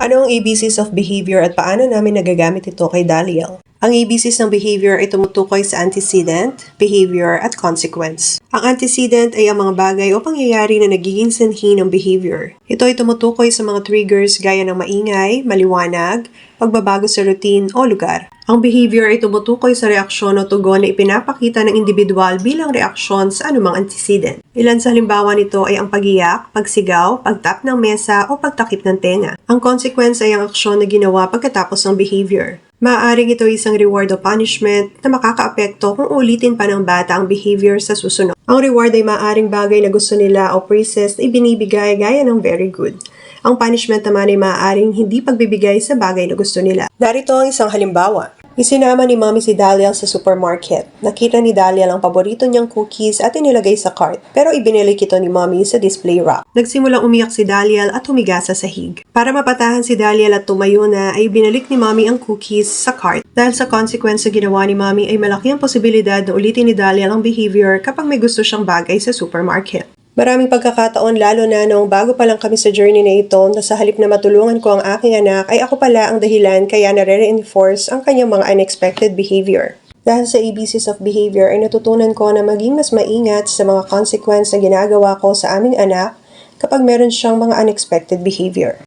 Ano ang ABCs of behavior at paano namin nagagamit ito kay Daliel? Ang ABCs ng behavior ay tumutukoy sa antecedent, behavior, at consequence. Ang antecedent ay ang mga bagay o pangyayari na nagiging sanhi ng behavior. Ito ay tumutukoy sa mga triggers gaya ng maingay, maliwanag, pagbabago sa routine o lugar. Ang behavior ay tumutukoy sa reaksyon o tugon na ipinapakita ng individual bilang reaksyon sa anumang antecedent. Ilan sa halimbawa nito ay ang pagiyak, pagsigaw, pagtap ng mesa o pagtakip ng tenga. Ang consequence ay ang aksyon na ginawa pagkatapos ng behavior. Maaaring ito ay isang reward o punishment na makakaapekto kung ulitin pa ng bata ang behavior sa susunod. Ang reward ay maaaring bagay na gusto nila o praises na ibinibigay gaya ng very good. Ang punishment naman ay maaaring hindi pagbibigay sa bagay na gusto nila. Narito ang isang halimbawa. Isinama ni Mommy si Daliel sa supermarket. Nakita ni Daliel ang paborito niyang cookies at inilagay sa cart, pero ibinilik ito ni Mommy sa display rack. Nagsimulang umiyak si Daliel at humiga sa sahig. Para mapatahan si Daliel at tumayo na, ay binalik ni Mommy ang cookies sa cart. Dahil sa consequence sa ginawa ni Mommy ay malaki ang posibilidad na ulitin ni Daliel ang behavior kapag may gusto siyang bagay sa supermarket. Maraming pagkakataon lalo na noong bago pa lang kami sa journey na ito na sa halip na matulungan ko ang aking anak ay ako pala ang dahilan kaya nare-reinforce ang kanyang mga unexpected behavior. Dahil sa ABCs of behavior ay natutunan ko na maging mas maingat sa mga consequence na ginagawa ko sa aming anak kapag meron siyang mga unexpected behavior.